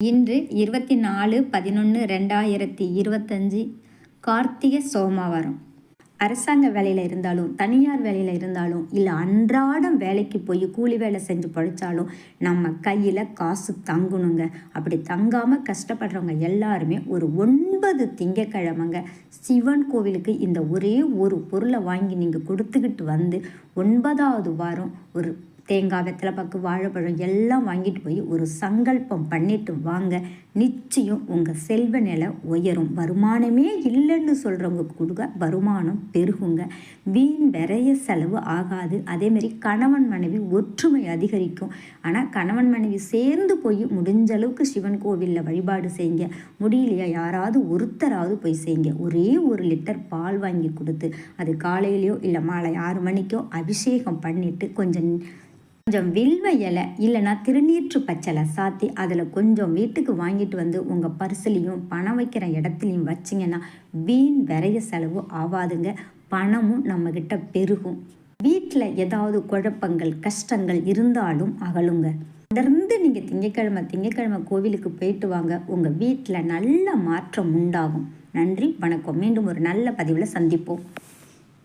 இன்று இருபத்தி நாலு பதினொன்று ரெண்டாயிரத்தி இருபத்தஞ்சி கார்த்திகை சோமவாரம். அரசாங்க வேலையில் இருந்தாலும் தனியார் வேலையில் இருந்தாலும் இல்லை அன்றாடம் வேலைக்கு போய் கூலி வேலை செஞ்சு படித்தாலும் நம்ம கையில் காசு தங்கணுங்க. அப்படி தங்காமல் கஷ்டப்படுறவங்க எல்லாருமே ஒரு ஒன்பது திங்கக்கிழமைங்க சிவன் கோவிலுக்கு இந்த ஒரே ஒரு பொருளை வாங்கி நீங்கள் கொடுத்துக்கிட்டு வந்து ஒன்பதாவது வாரம் ஒரு தேங்காய் வெத்தலை பாக்கு வாழைப்பழம் எல்லாம் வாங்கிட்டு போய் ஒரு சங்கல்பம் பண்ணிட்டு வாங்க. நிச்சயம் உங்கள் செல்வ நிலை உயரும். வருமானமே இல்லைன்னு சொல்கிறவங்க கொடுக்க வருமானம் பெருகுங்க. வீண் விரைய செலவு ஆகாது. அதேமாரி கணவன் மனைவி ஒற்றுமை அதிகரிக்கும். ஆனால் கணவன் மனைவி சேர்ந்து போய் முடிஞ்ச அளவுக்கு சிவன் கோவிலில் வழிபாடு செய்யுங்க. முடியலையா? யாராவது ஒருத்தராவது போய் செய்யுங்க. ஒரே ஒரு லிட்டர் பால் வாங்கி கொடுத்து அது காலையிலையோ இல்லை மாலை ஆறு மணிக்கோ அபிஷேகம் பண்ணிவிட்டு கொஞ்சம் கொஞ்சம் வில்வ இலை இல்லைனா திருநீற்று பச்சலை சாத்தி அதில் கொஞ்சம் வீட்டுக்கு வாங்கிட்டு வந்து உங்கள் பரிசுலையும் பணம் வைக்கிற இடத்துலையும் வச்சிங்கன்னா வீண் விரைய செலவு ஆகாதுங்க பணமும் நம்மக்கிட்ட பெருகும். வீட்டில் ஏதாவது குழப்பங்கள் கஷ்டங்கள் இருந்தாலும் அகலுங்க. தொடர்ந்து நீங்கள் திங்கக்கிழமை திங்கக்கிழமை கோவிலுக்கு போயிட்டு வாங்க. உங்கள் வீட்டில் நல்ல மாற்றம் உண்டாகும். நன்றி வணக்கம். மீண்டும் ஒரு நல்ல பதிவில் சந்திப்போம்.